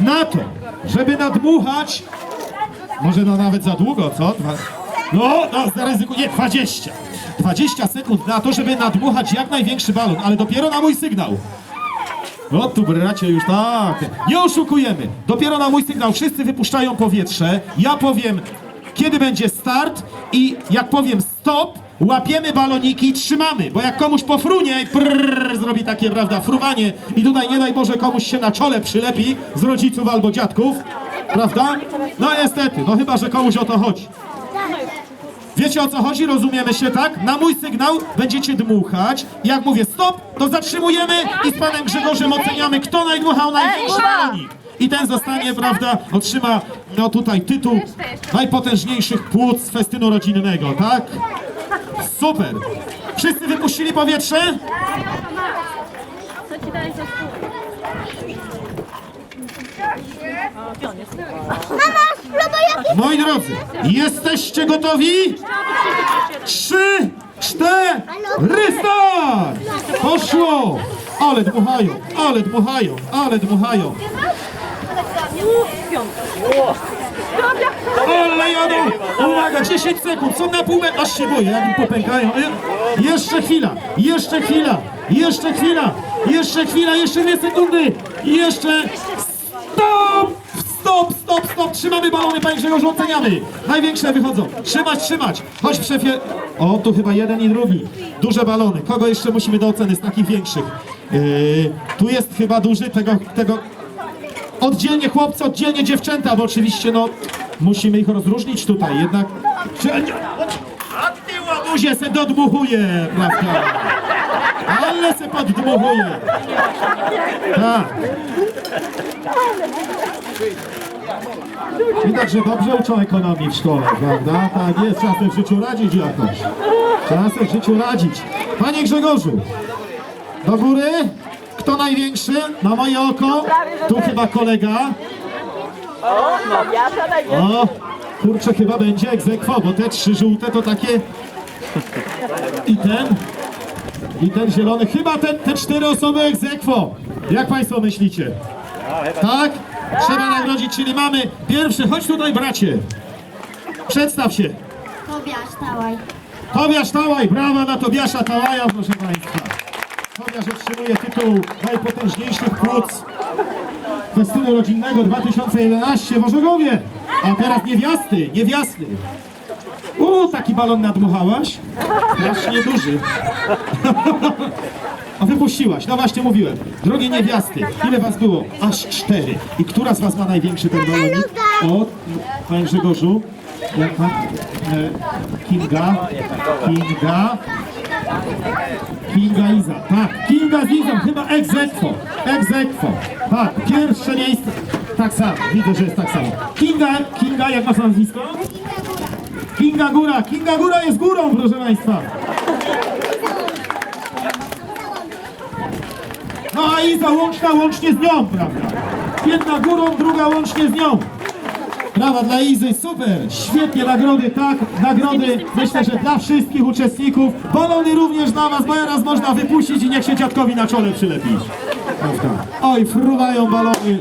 na to, żeby nadmuchać, może no nawet za długo, co? No, no, zaryzykuję, nie, 20. 20 sekund na to, żeby nadmuchać jak największy balon, ale dopiero na mój sygnał. O tu bracie już tak. Nie oszukujemy. Dopiero na mój sygnał wszyscy wypuszczają powietrze. Ja powiem kiedy będzie start i jak powiem stop, łapiemy baloniki i trzymamy, bo jak komuś pofrunie i prrr, zrobi takie, prawda, fruwanie i tutaj nie daj Boże komuś się na czole przylepi z rodziców albo dziadków, prawda? No niestety, no chyba, że komuś o to chodzi. Wiecie o co chodzi? Rozumiemy się, tak? Na mój sygnał będziecie dmuchać. Jak mówię stop, to zatrzymujemy i z panem Grzegorzem oceniamy, kto najdmuchał największy balonik. I ten zostanie, prawda, otrzyma, no tutaj tytuł najpotężniejszych płuc festynu rodzinnego, tak? Super! Wszyscy wypuścili powietrze? Co ci daje za? Moi drodzy, jesteście gotowi? Trzy, cztery, start! Poszło! Ale dmuchają, ale dmuchają, ale dmuchają. Ale jadą! Uwaga, 10 sekund, są na pół metra, aż się boję, jak mi popękają. Je- Jeszcze chwila, jeszcze chwila, jeszcze chwila, jeszcze chwila, jeszcze dwie sekundy, jeszcze stop! Stop, stop, stop, trzymamy balony, panie Grzegorzu, oceniamy. Największe wychodzą. Trzymać, trzymać. Chodź w szefie. O, tu chyba jeden i drugi. Duże balony. Kogo jeszcze musimy do oceny z takich większych? Yy, tu jest chyba duży, tego, tego, Oddzielnie chłopcy, oddzielnie dziewczęta, bo oczywiście no musimy ich rozróżnić tutaj, jednak... Łabuzie se dodmuchuje, prawda? Ale se poddmuchuje. Tak. Widać, że dobrze uczą ekonomii w szkole, prawda? Tak jest, trzeba sobie w życiu radzić jakoś. Trzeba sobie w życiu radzić. Panie Grzegorzu, do góry. Kto największy? Na moje oko. Tu chyba kolega. O, kurczę, chyba będzie egzekwo, bo te trzy żółte to takie... I ten. I ten zielony. Chyba te, te cztery osoby egzekwo. Jak Państwo myślicie? Tak? Trzeba nagrodzić, czyli mamy pierwszy. Chodź tutaj, bracie. Przedstaw się. Tobiasz, dawaj. Tobiasz Tałaj, brawa dla Tobiasza Tałaja, proszę Państwa. Tobiasz otrzymuje tytuł najpotężniejszych płuc festynu rodzinnego 2011 w Orzegowie. A teraz niewiasty, niewiasty. U, taki balon nadmuchałaś? Strasznie duży. A wypuściłaś, no właśnie mówiłem. Drogie niewiasty, ile was było? Aż cztery. I która z was ma największy ten balonik? O, panie Grzegorzu. Jak ma? E, Kinga. Kinga. Kinga Iza. Tak, Kinga z Izą, chyba egzekwo. Egzekwo. Tak, pierwsze miejsce. Tak samo, widzę, że jest tak samo. Kinga, Kinga, jak masz na nazwisko? Kinga Góra. Kinga Góra jest górą, proszę Państwa. No a Iza łączna łącznie z nią, prawda? Jedna górą, druga łącznie z nią. Brawa dla Izy, super, świetnie, nagrody, tak, nagrody, myślę, że dla wszystkich uczestników, balony również dla Was, bo raz można wypuścić i niech się dziadkowi na czole przylepi. Oj, fruwają balony,